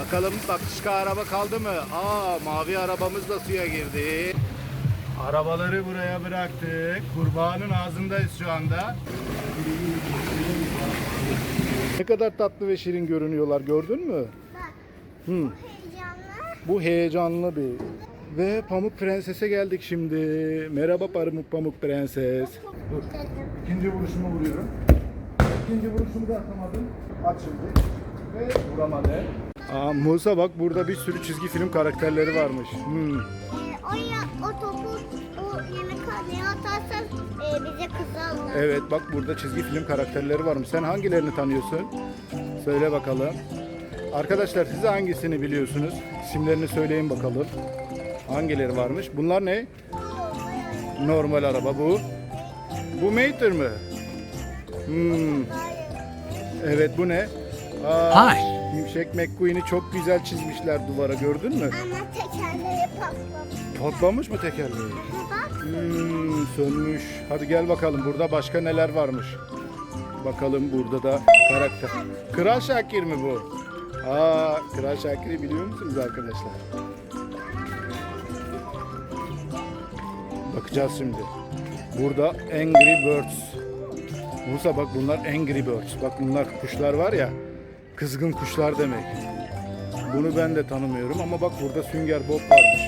Bakalım başka araba kaldı mı? Aa mavi arabamız da suya girdi. Arabaları buraya bıraktık. Kurbağanın ağzındayız şu anda. Ne kadar tatlı ve şirin görünüyorlar gördün mü? Bak Hı. heyecanlı. Bu heyecanlı bir. Ve Pamuk Prenses'e geldik şimdi. Merhaba Pamuk Pamuk Prenses. Dur. İkinci vuruşumu vuruyorum. İkinci vuruşumu da atamadım. Açıldı. Ve vuramadı. Aa, Musa bak burada bir sürü çizgi film karakterleri varmış. Hmm. Ee, o, ya, o topu o yemekhaneye atarsan e, bize kızarlar. Evet bak burada çizgi film karakterleri varmış. Sen hangilerini tanıyorsun? Söyle bakalım. Arkadaşlar siz hangisini biliyorsunuz? İsimlerini söyleyin bakalım. Hangileri varmış? Bunlar ne? Normal araba bu. Bu Mater mi? Hmm. Evet bu ne? Aa, Hi. Şimşek McQueen'i çok güzel çizmişler duvara gördün mü? Ama tekerleri patlamış. Patlamış mı tekerleği? Bak Hmm, sönmüş. Hadi gel bakalım burada başka neler varmış. Bakalım burada da karakter. Kral Şakir mi bu? Aa, Kral Şakir'i biliyor musunuz arkadaşlar? Bakacağız şimdi. Burada Angry Birds. Musa bak bunlar Angry Birds. Bak bunlar kuşlar var ya. Kızgın kuşlar demek. Bunu ben de tanımıyorum ama bak burada Sünger Bob varmış.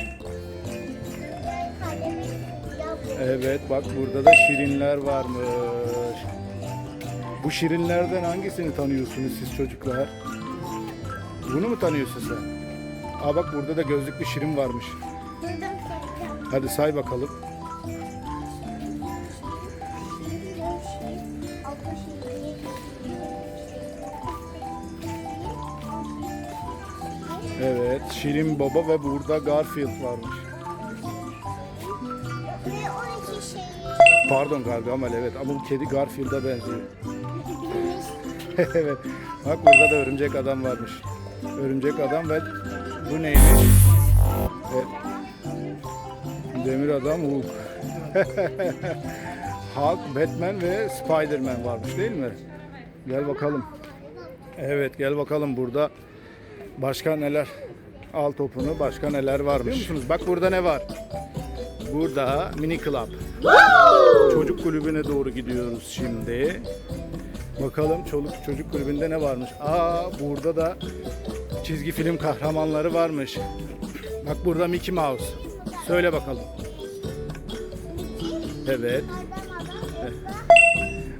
Evet bak burada da şirinler varmış. Bu şirinlerden hangisini tanıyorsunuz siz çocuklar? Bunu mu tanıyorsun sen? Aa bak burada da gözlüklü şirin varmış. Hadi say bakalım. Evet Şirin Baba ve burada Garfield varmış. Ve 12 şey. Pardon Gargamel evet ama bu kedi Garfield'a benziyor. Evet. Bak burada da örümcek adam varmış. Örümcek adam ve bu neymiş? Evet. Demir adam Hulk. Hulk, Batman ve Spiderman varmış değil mi? Gel bakalım. Evet gel bakalım burada başka neler al topunu başka neler varmış. Biliyor musunuz? Bak burada ne var? Burada mini club. Çocuk kulübüne doğru gidiyoruz şimdi. Bakalım çoluk çocuk kulübünde ne varmış? Aa burada da çizgi film kahramanları varmış. Bak burada Mickey Mouse. Söyle bakalım. Evet.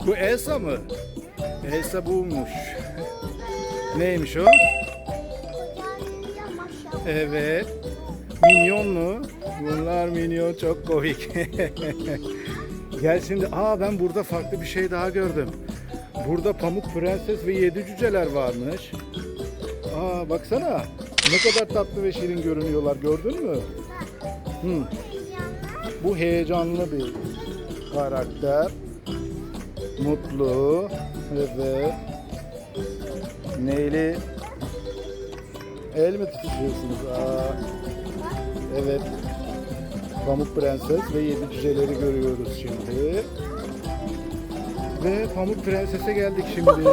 Bu Elsa mı? Elsa buymuş. Neymiş o? Evet. Minyonlu. Bunlar minyon çok komik. Gel şimdi. Aa ben burada farklı bir şey daha gördüm. Burada Pamuk Prenses ve Yedi Cüceler varmış. Aa baksana. Ne kadar tatlı ve şirin görünüyorlar gördün mü? Hı. Bu heyecanlı bir karakter. Mutlu. Evet. Neyli? El mi tutuyorsunuz? Aa, evet. Pamuk Prenses ve Yedi Cüceleri görüyoruz şimdi. Ve Pamuk Prenses'e geldik şimdi.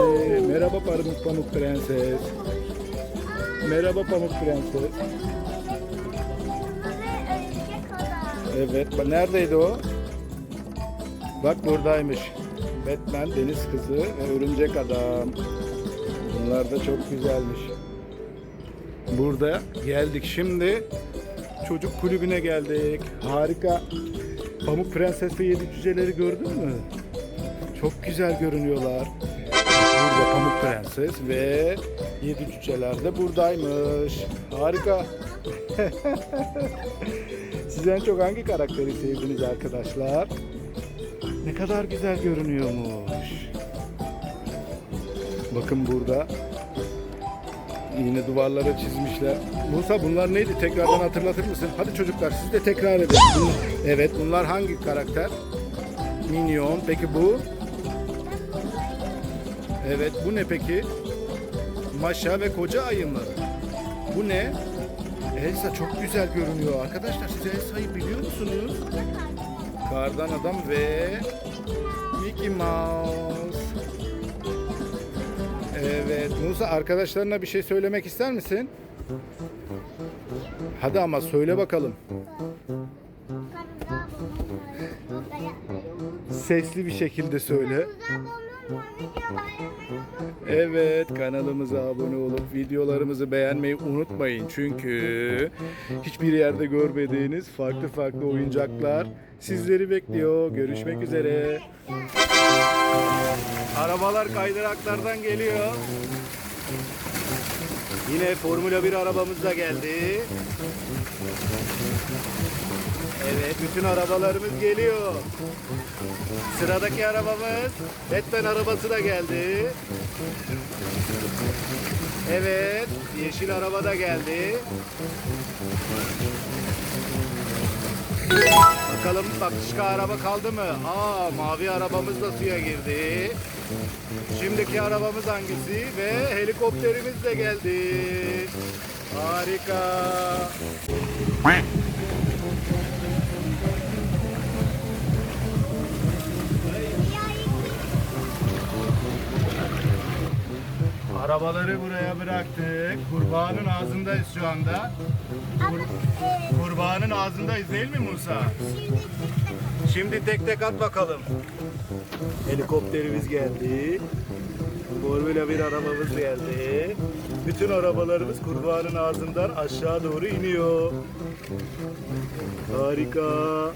Merhaba Pamuk Pamuk Prenses. Merhaba Pamuk Prenses. Evet, neredeydi o? Bak buradaymış. Batman, Deniz Kızı ve Örümcek Adam. Bunlar da çok güzelmiş. Burada geldik şimdi. Çocuk kulübüne geldik. Harika. Pamuk Prenses ve Yedi Cüceleri gördün mü? Çok güzel görünüyorlar. Burada Pamuk Prenses ve Yedi Cüceler de buradaymış. Harika. Siz en çok hangi karakteri sevdiniz arkadaşlar? Ne kadar güzel görünüyormuş. Bakın burada yine duvarlara çizmişler. Musa bunlar neydi? Tekrardan hatırlatır mısın? Hadi çocuklar siz de tekrar edin. Evet bunlar hangi karakter? Minyon. Peki bu? Evet bu ne peki? Maşa ve koca ayı? Bu ne? Elsa çok güzel görünüyor. Arkadaşlar siz Elsa'yı biliyor musunuz? Kardan adam ve Mickey Mouse. Evet. Musa arkadaşlarına bir şey söylemek ister misin? Hadi ama söyle bakalım. Sesli bir şekilde söyle. Evet kanalımıza abone olup videolarımızı beğenmeyi unutmayın. Çünkü hiçbir yerde görmediğiniz farklı farklı oyuncaklar sizleri bekliyor. Görüşmek üzere. Arabalar kaydıraklardan geliyor. Yine Formula 1 arabamız da geldi. Evet bütün arabalarımız geliyor. Sıradaki arabamız Batman arabası da geldi. Evet, yeşil araba da geldi. Bakalım başka araba kaldı mı? Aa, mavi arabamız da suya girdi. Şimdiki arabamız hangisi? Ve helikopterimiz de geldi. Harika. Arabaları buraya bıraktık. Kurbağanın ağzındayız şu anda. E, Kurbağanın ağzındayız değil mi Musa? Şimdi tek tek at bakalım. Helikopterimiz geldi. Formula 1 arabamız geldi. Bütün arabalarımız kurbağanın ağzından aşağı doğru iniyor. Harika.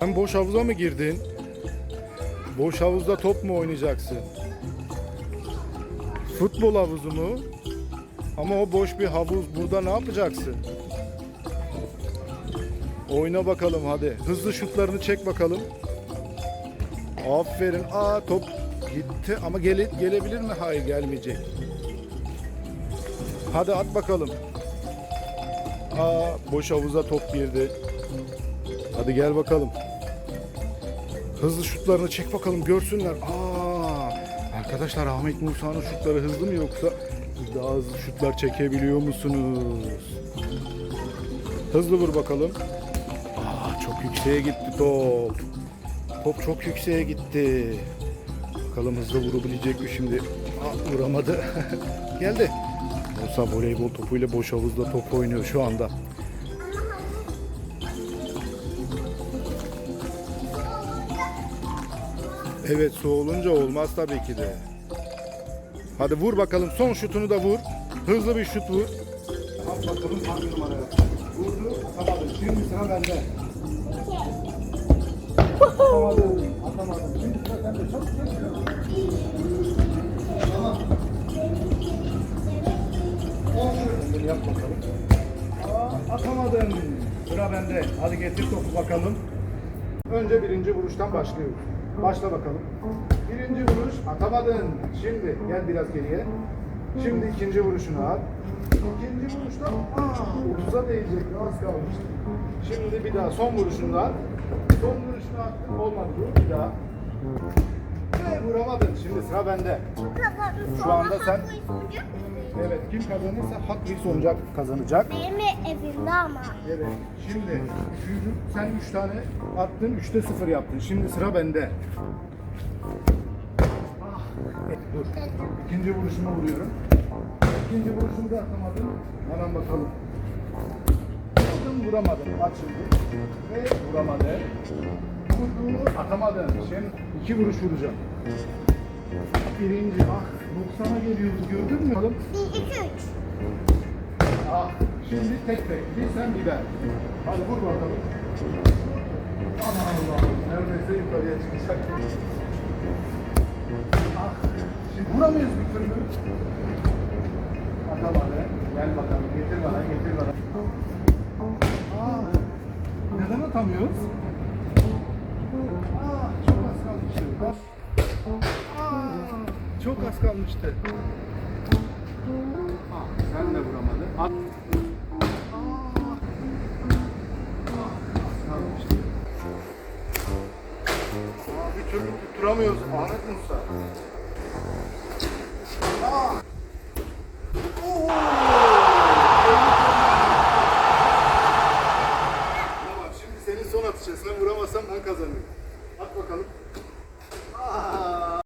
Sen boş havuza mı girdin? Boş havuzda top mu oynayacaksın? Futbol havuzu mu? Ama o boş bir havuz. Burada ne yapacaksın? Oyna bakalım hadi. Hızlı şutlarını çek bakalım. Aferin. Aa top gitti ama gele, gelebilir mi? Hayır gelmeyecek. Hadi at bakalım. Aa boş havuza top girdi. Hadi gel bakalım. Hızlı şutlarını çek bakalım görsünler. Aa, arkadaşlar Ahmet Musa'nın şutları hızlı mı yoksa daha hızlı şutlar çekebiliyor musunuz? Hızlı vur bakalım. Aa, çok yükseğe gitti top. Top çok yükseğe gitti. Bakalım hızlı vurabilecek mi şimdi? Aa, vuramadı. Geldi. Musa voleybol topuyla boş havuzda top oynuyor şu anda. Evet soğulunca olmaz tabii ki de. Hadi vur bakalım son şutunu da vur. Hızlı bir şut vur. Al bakalım hangi numaraya. Vurdu atamadı. Şimdi sıra bende. Atamadım. Atamadım. Şimdi sıra sende. Çok. Tamam. Bunu yap bakalım. Aa, atamadın. Sıra bende. Hadi getir topu bakalım. Önce birinci vuruştan başlıyoruz. Başla bakalım. Birinci vuruş atamadın. Şimdi gel biraz geriye. Şimdi ikinci vuruşunu at. İkinci vuruşta aa 30'a değecek az kalmıştı. Şimdi bir daha son vuruşunu at. Son vuruşunu attın olmadı bu. Bir daha. Ve vuramadın. Şimdi sıra bende. Şu anda sen-? Evet kim kazanırsa hak bir sonucak kazanacak. Benim evimde ama. Evet. Şimdi sen üç tane attın, üçte sıfır yaptın. Şimdi sıra bende. Evet, dur. İkinci vuruşumu vuruyorum. İkinci vuruşumu da atamadım. Hemen bakalım. Attım, vuramadım. Açıldı. Ve vuramadı. Vurduğumu atamadım. Şimdi iki vuruş vuracağım. Birinci, ah 90'a geliyoruz gördün mü? İki, üç. Ah, şimdi tek tek. Bir sen bir ben. Hadi vur bakalım. Aman Allah'ım. Neredeyse yukarıya çıkacak. Vuramıyoruz bir türlü. Atamadı. Gel bakalım. Getir bana, getir bana. Ah, neden atamıyoruz? Ah, çok az kalmıştı. Ah, çok az kalmıştı. Ah, sen de vuramadın. At. Aa, bir türlü tutturamıyoruz Ahmet Musa. on.